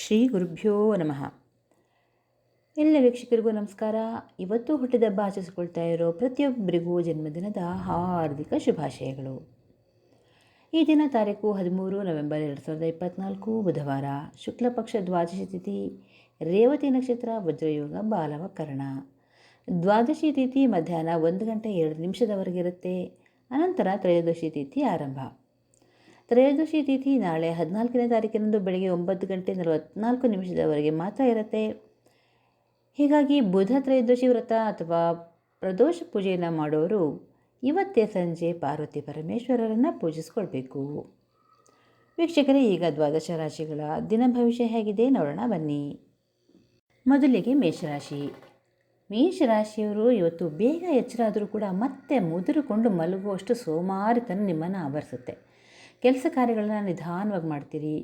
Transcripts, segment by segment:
ಶ್ರೀ ಗುರುಭ್ಯೋ ನಮಃ. ಎಲ್ಲ ವೀಕ್ಷಕರಿಗೂ ನಮಸ್ಕಾರ. ಇವತ್ತು ಹುಟ್ಟಿದಬ್ಬ ಆಚರಿಸಿಕೊಳ್ತಾ ಇರೋ ಪ್ರತಿಯೊಬ್ಬರಿಗೂ ಜನ್ಮದಿನದ ಹಾರ್ದಿಕ ಶುಭಾಶಯಗಳು. ಈ ದಿನ ತಾರೀಕು ಹದಿಮೂರು ನವೆಂಬರ್ ಎರಡು ಸಾವಿರದ ಇಪ್ಪತ್ತ್ನಾಲ್ಕು ಬುಧವಾರ. ಶುಕ್ಲ ಪಕ್ಷ ದ್ವಾದಶಿ ತಿಥಿ, ರೇವತಿ ನಕ್ಷತ್ರ, ವಜ್ರಯೋಗ, ಬಾಲವಕರಣ. ದ್ವಾದಶಿ ತಿಥಿ ಮಧ್ಯಾಹ್ನ ಒಂದು ಗಂಟೆ ಎರಡು ನಿಮಿಷದವರೆಗಿರುತ್ತೆ ಅನಂತರ ತ್ರಯೋದಶಿ ತಿಥಿ ಆರಂಭ. ತ್ರಯೋದಶಿ ತಿಥಿ ನಾಳೆ ಹದಿನಾಲ್ಕನೇ ತಾರೀಕಿನಂದು ಬೆಳಗ್ಗೆ ಒಂಬತ್ತು ಗಂಟೆ ನಲವತ್ನಾಲ್ಕು ನಿಮಿಷದವರೆಗೆ ಮಾತ್ರ ಇರುತ್ತೆ. ಹೀಗಾಗಿ ಬುಧ ತ್ರಯೋದಶಿ ವ್ರತ ಅಥವಾ ಪ್ರದೋಷ ಪೂಜೆಯನ್ನು ಮಾಡೋರು ಇವತ್ತೇ ಸಂಜೆ ಪಾರ್ವತಿ ಪರಮೇಶ್ವರರನ್ನು ಪೂಜಿಸ್ಕೊಳ್ಬೇಕು. ವೀಕ್ಷಕರೇ, ಈಗ ದ್ವಾದಶ ರಾಶಿಗಳ ದಿನ ಭವಿಷ್ಯ ಹೇಗಿದೆ ನೋಡೋಣ ಬನ್ನಿ. ಮೊದಲಿಗೆ ಮೇಷರಾಶಿ. ಮೇಷರಾಶಿಯವರು ಇವತ್ತು ಬೇಗ ಎಚ್ಚರಾದರೂ ಕೂಡ ಮತ್ತೆ ಮುದುರುಕೊಂಡು ಮಲಗುವಷ್ಟು ಸೋಮಾರಿತನ ನಿಮ್ಮನ್ನು ಆವರಿಸುತ್ತೆ. ಕೆಲಸ ಕಾರ್ಯಗಳನ್ನು ನಿಧಾನವಾಗಿ ಮಾಡ್ತೀರಿ.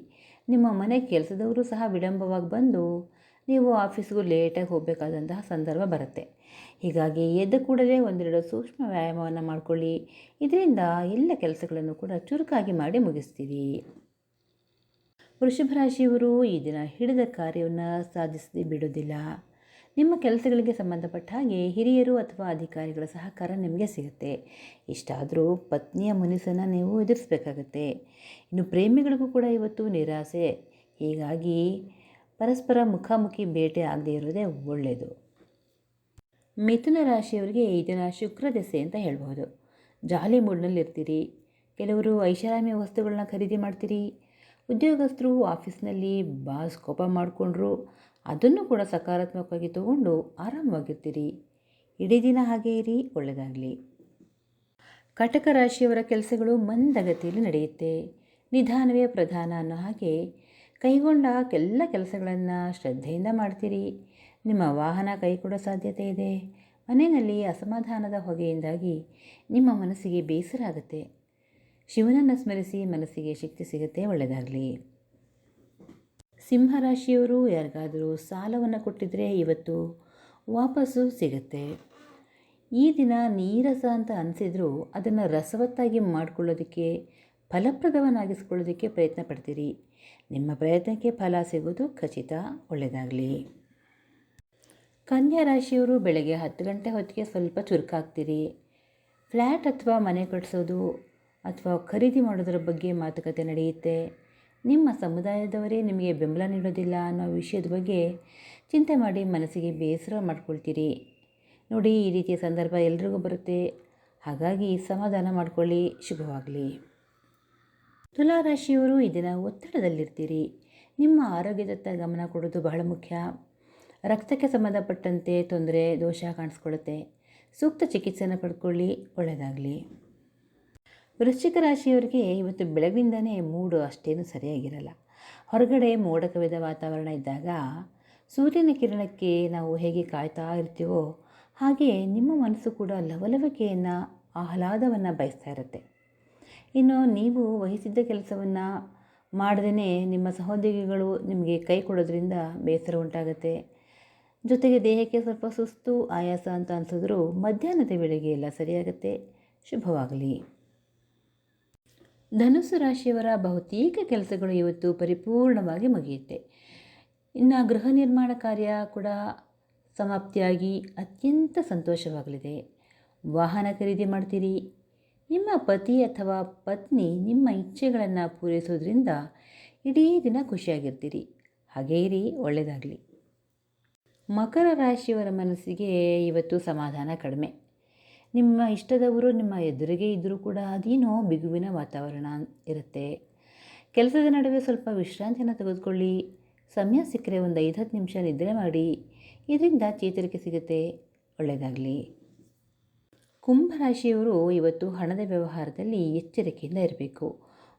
ನಿಮ್ಮ ಮನೆ ಕೆಲಸದವರು ಸಹ ವಿಳಂಬವಾಗಿ ಬಂದು ನೀವು ಆಫೀಸ್ಗೂ ಲೇಟಾಗಿ ಹೋಗಬೇಕಾದಂತಹ ಸಂದರ್ಭ ಬರುತ್ತೆ. ಹೀಗಾಗಿ ಎದ್ದ ಕೂಡಲೇ ಒಂದೆರಡು ಸೂಕ್ಷ್ಮ ವ್ಯಾಯಾಮವನ್ನು ಮಾಡಿಕೊಳ್ಳಿ. ಇದರಿಂದ ಎಲ್ಲ ಕೆಲಸಗಳನ್ನು ಕೂಡ ಚುರುಕಾಗಿ ಮಾಡಿ ಮುಗಿಸ್ತೀರಿ. ವೃಷಭ ರಾಶಿಯವರು ಈ ದಿನ ಹಿಡಿದ ಕಾರ್ಯವನ್ನು ಸಾಧಿಸದೆ ಬಿಡೋದಿಲ್ಲ ನಿಮ್ಮ ಕೆಲಸಗಳಿಗೆ ಸಂಬಂಧಪಟ್ಟ ಹಾಗೆ ಹಿರಿಯರು ಅಥವಾ ಅಧಿಕಾರಿಗಳ ಸಹಕಾರ ನಿಮಗೆ ಸಿಗುತ್ತೆ. ಇಷ್ಟಾದರೂ ಪತ್ನಿಯ ಮುನಿಸನ್ನು ನೀವು ಎದುರಿಸಬೇಕಾಗತ್ತೆ. ಇನ್ನು ಪ್ರೇಮಿಗಳಿಗೂ ಕೂಡ ಇವತ್ತು ನಿರಾಸೆ. ಹೀಗಾಗಿ ಪರಸ್ಪರ ಮುಖಾಮುಖಿ ಭೇಟಿ ಆಗದೇ ಇರೋದೇ ಒಳ್ಳೆಯದು ಮಿಥುನ ರಾಶಿಯವರಿಗೆ ಈ ದಿನ ಶುಕ್ರ ದೆಸೆ ಅಂತ ಹೇಳ್ಬೋದು ಜಾಲಿ ಮೂಡ್ನಲ್ಲಿರ್ತೀರಿ. ಕೆಲವರು ಐಷಾರಾಮಿ ವಸ್ತುಗಳನ್ನ ಖರೀದಿ ಮಾಡ್ತೀರಿ. ಉದ್ಯೋಗಸ್ಥರು ಆಫೀಸ್ನಲ್ಲಿ ಬಾಸ್ ಕೋಪ ಮಾಡಿಕೊಂಡ್ರು. ಅದನ್ನು ಕೂಡ ಸಕಾರಾತ್ಮಕವಾಗಿ ತಗೊಂಡು ಆರಾಮವಾಗಿರ್ತೀರಿ. ಇಡೀ ದಿನ ಹಾಗೇ ಇರಿ ಒಳ್ಳೆಯದಾಗಲಿ ಕಟಕ ರಾಶಿಯವರ ಕೆಲಸಗಳು ಮಂದಗತಿಯಲ್ಲಿ ನಡೆಯುತ್ತೆ. ನಿಧಾನವೇ ಪ್ರಧಾನ ಅನ್ನೋ ಹಾಗೆ ಕೈಗೊಂಡ ಎಲ್ಲ ಕೆಲಸಗಳನ್ನು ಶ್ರದ್ಧೆಯಿಂದ ಮಾಡ್ತೀರಿ. ನಿಮ್ಮ ವಾಹನ ಕೈ ಕೊಡೋ ಸಾಧ್ಯತೆ ಇದೆ. ಮನೆಯಲ್ಲಿ ಅಸಮಾಧಾನದ ಹೊಗೆಯಿಂದಾಗಿ ನಿಮ್ಮ ಮನಸ್ಸಿಗೆ ಬೇಸರ ಆಗುತ್ತೆ. ಶಿವನನ್ನು ಸ್ಮರಿಸಿ ಮನಸ್ಸಿಗೆ ಶಕ್ತಿ ಸಿಗುತ್ತೆ ಒಳ್ಳೆಯದಾಗಲಿ ಸಿಂಹರಾಶಿಯವರು ಯಾರಿಗಾದರೂ ಸಾಲವನ್ನು ಕೊಟ್ಟಿದ್ದರೆ ಇವತ್ತು ವಾಪಸ್ಸು ಸಿಗುತ್ತೆ. ಈ ದಿನ ನೀರಸ ಅಂತ ಅನಿಸಿದರೂ ಅದನ್ನು ರಸವತ್ತಾಗಿ ಮಾಡಿಕೊಳ್ಳೋದಕ್ಕೆ ಫಲಪ್ರದವನ್ನಾಗಿಸ್ಕೊಳ್ಳೋದಕ್ಕೆ ಪ್ರಯತ್ನ ಪಡ್ತೀರಿ. ನಿಮ್ಮ ಪ್ರಯತ್ನಕ್ಕೆ ಫಲ ಸಿಗೋದು ಖಚಿತ ಒಳ್ಳೆಯದಾಗಲಿ ಕನ್ಯಾ ರಾಶಿಯವರು ಬೆಳಗ್ಗೆ ಹತ್ತು ಗಂಟೆ ಹೊತ್ತಿಗೆ ಸ್ವಲ್ಪ ಚುರುಕಾಗ್ತೀರಿ. ಫ್ಲ್ಯಾಟ್ ಅಥವಾ ಮನೆ ಕಟ್ಟಿಸೋದು ಅಥವಾ ಖರೀದಿ ಮಾಡೋದರ ಬಗ್ಗೆ ಮಾತುಕತೆ ನಡೆಯುತ್ತೆ. ನಿಮ್ಮ ಸಮುದಾಯದವರೇ ನಿಮಗೆ ಬೆಂಬಲ ನೀಡೋದಿಲ್ಲ ಅನ್ನೋ ವಿಷಯದ ಬಗ್ಗೆ ಚಿಂತೆ ಮಾಡಿ ಮನಸ್ಸಿಗೆ ಬೇಸರ ಮಾಡ್ಕೊಳ್ತೀರಿ. ನೋಡಿ, ಈ ರೀತಿಯ ಸಂದರ್ಭ ಎಲ್ರಿಗೂ ಬರುತ್ತೆ. ಹಾಗಾಗಿ ಸಮಾಧಾನ ಮಾಡಿಕೊಳ್ಳಿ, ಶುಭವಾಗಲಿ. ತುಲಾರಾಶಿಯವರು ಈ ದಿನ ಒತ್ತಡದಲ್ಲಿರ್ತೀರಿ. ನಿಮ್ಮ ಆರೋಗ್ಯದತ್ತ ಗಮನ ಕೊಡೋದು ಬಹಳ ಮುಖ್ಯ. ರಕ್ತಕ್ಕೆ ಸಂಬಂಧಪಟ್ಟಂತೆ ತೊಂದರೆ, ದೋಷ ಕಾಣಿಸ್ಕೊಳ್ಳುತ್ತೆ. ಸೂಕ್ತ ಚಿಕಿತ್ಸೆಯನ್ನು ಪಡ್ಕೊಳ್ಳಿ ಒಳ್ಳೆಯದಾಗಲಿ ವೃಶ್ಚಿಕ ರಾಶಿಯವರಿಗೆ ಇವತ್ತು ಬೆಳಗಿಂದನೇ ಮೂಡು ಅಷ್ಟೇನು ಸರಿಯಾಗಿರಲ್ಲ. ಹೊರಗಡೆ ಮೋಡ ಕವಿದ ವಾತಾವರಣ ಇದ್ದಾಗ ಸೂರ್ಯನ ಕಿರಣಕ್ಕೆ ನಾವು ಹೇಗೆ ಕಾಯ್ತಾ ಇರ್ತೀವೋ ಹಾಗೆ ನಿಮ್ಮ ಮನಸ್ಸು ಕೂಡ ಲವಲವಿಕೆಯನ್ನು, ಆಹ್ಲಾದವನ್ನು ಬಯಸ್ತಾ ಇರುತ್ತೆ. ಇನ್ನು ನೀವು ವಹಿಸಿದ್ದ ಕೆಲಸವನ್ನು ಮಾಡದೇ ನಿಮ್ಮ ಸಹೋದ್ಯೋಗಿಗಳು ನಿಮಗೆ ಕೈ ಕೊಡೋದ್ರಿಂದ ಬೇಸರ ಉಂಟಾಗುತ್ತೆ. ಜೊತೆಗೆ ದೇಹಕ್ಕೆ ಸ್ವಲ್ಪ ಸುಸ್ತು, ಆಯಾಸ ಅಂತ ಅನಿಸಿದ್ರು ಮಧ್ಯಾಹ್ನದ ವೇಳೆಗೆ ಎಲ್ಲ ಸರಿಯಾಗುತ್ತೆ. ಶುಭವಾಗಲಿ. ಧನುಸ್ಸು ರಾಶಿಯವರ ಬಹುತೇಕ ಕೆಲಸಗಳು ಇವತ್ತು ಪರಿಪೂರ್ಣವಾಗಿ ಮುಗಿಯುತ್ತೆ. ಇನ್ನು ಗೃಹ ನಿರ್ಮಾಣ ಕಾರ್ಯ ಕೂಡ ಸಮಾಪ್ತಿಯಾಗಿ ಅತ್ಯಂತ ಸಂತೋಷವಾಗಲಿದೆ. ವಾಹನ ಖರೀದಿ ಮಾಡ್ತೀರಿ. ನಿಮ್ಮ ಪತಿ ಅಥವಾ ಪತ್ನಿ ನಿಮ್ಮ ಇಚ್ಛೆಗಳನ್ನು ಪೂರೈಸೋದ್ರಿಂದ ಇಡೀ ದಿನ ಖುಷಿಯಾಗಿರ್ತೀರಿ. ಹಾಗೇ ಇರಿ ಒಳ್ಳೆಯದಾಗಲಿ ಮಕರ ರಾಶಿಯವರ ಮನಸ್ಸಿಗೆ ಇವತ್ತು ಸಮಾಧಾನ ಕಡಿಮೆ. ನಿಮ್ಮ ಇಷ್ಟದವರು ನಿಮ್ಮ ಎದುರಿಗೆ ಇದ್ದರೂ ಕೂಡ ಅದೇನೋ ಬಿಗುವಿನ ವಾತಾವರಣ ಇರುತ್ತೆ. ಕೆಲಸದ ನಡುವೆ ಸ್ವಲ್ಪ ವಿಶ್ರಾಂತಿಯನ್ನು ತೆಗೆದುಕೊಳ್ಳಿ. ಸಮಯ ಸಿಕ್ಕರೆ ಒಂದು ಐದು ಹತ್ತು ನಿಮಿಷ ನಿದ್ರೆ ಮಾಡಿ. ಇದರಿಂದ ಚೇತರಿಕೆ ಸಿಗುತ್ತೆ. ಒಳ್ಳೆಯದಾಗಲಿ ಕುಂಭರಾಶಿಯವರು ಇವತ್ತು ಹಣದ ವ್ಯವಹಾರದಲ್ಲಿ ಎಚ್ಚರಿಕೆಯಿಂದ ಇರಬೇಕು.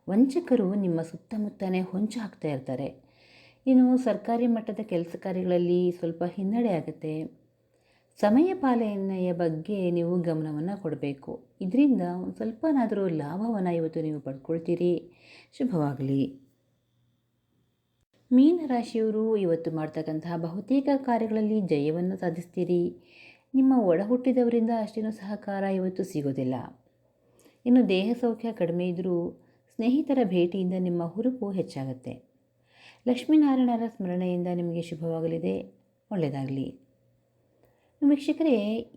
ವಂಚಕರು ನಿಮ್ಮ ಸುತ್ತಮುತ್ತನೇ ಹೊಂಚು ಹಾಕ್ತಾ ಇರ್ತಾರೆ. ಇನ್ನು ಸರ್ಕಾರಿ ಮಟ್ಟದ ಕೆಲಸ ಕಾರ್ಯಗಳಲ್ಲಿ ಸ್ವಲ್ಪ ಹಿನ್ನಡೆ ಆಗುತ್ತೆ. ಸಮಯ ಪಾಲನೆಯ ಬಗ್ಗೆ ನೀವು ಗಮನವನ್ನು ಕೊಡಬೇಕು. ಇದರಿಂದ ಒಂದು ಸ್ವಲ್ಪನಾದರೂ ಲಾಭವನ್ನು ಇವತ್ತು ನೀವು ಪಡ್ಕೊಳ್ತೀರಿ. ಶುಭವಾಗಲಿ. ಮೀನರಾಶಿಯವರು ಇವತ್ತು ಮಾಡ್ತಕ್ಕಂತಹ ಬಹುತೇಕ ಕಾರ್ಯಗಳಲ್ಲಿ ಜಯವನ್ನು ಸಾಧಿಸ್ತೀರಿ. ನಿಮ್ಮ ಒಡ ಹುಟ್ಟಿದವರಿಂದ ಅಷ್ಟೇನು ಸಹಕಾರ ಇವತ್ತು ಸಿಗೋದಿಲ್ಲ. ಇನ್ನು ದೇಹ ಸೌಖ್ಯ ಕಡಿಮೆ ಇದ್ದರೂ ಸ್ನೇಹಿತರ ಭೇಟಿಯಿಂದ ನಿಮ್ಮ ಹುರುಪು ಹೆಚ್ಚಾಗುತ್ತೆ. ಲಕ್ಷ್ಮೀನಾರಾಯಣರ ಸ್ಮರಣೆಯಿಂದ ನಿಮಗೆ ಶುಭವಾಗಲಿದೆ. ಒಳ್ಳೆಯದಾಗಲಿ ವೀಕ್ಷಕರೇ,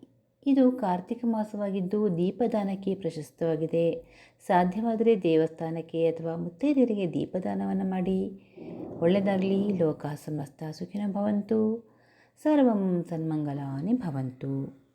ಇದು ಕಾರ್ತಿಕ ಮಾಸವಾಗಿದ್ದು ದೀಪದಾನಕ್ಕೆ ಪ್ರಶಸ್ತವಾಗಿದೆ. ಸಾಧ್ಯವಾದರೆ ದೇವಸ್ಥಾನಕ್ಕೆ ಅಥವಾ ಮುತ್ತೈದೆಯರಿಗೆ ದೀಪದಾನವನ್ನು ಮಾಡಿ. ಒಳ್ಳೆಯದಾಗಲಿ ಲೋಕ ಸಮಸ್ತ ಸುಖಿನ ಭವಂತು. ಸರ್ವಂ ಸನ್ಮಂಗಲಾನಿ ಭವಂತು.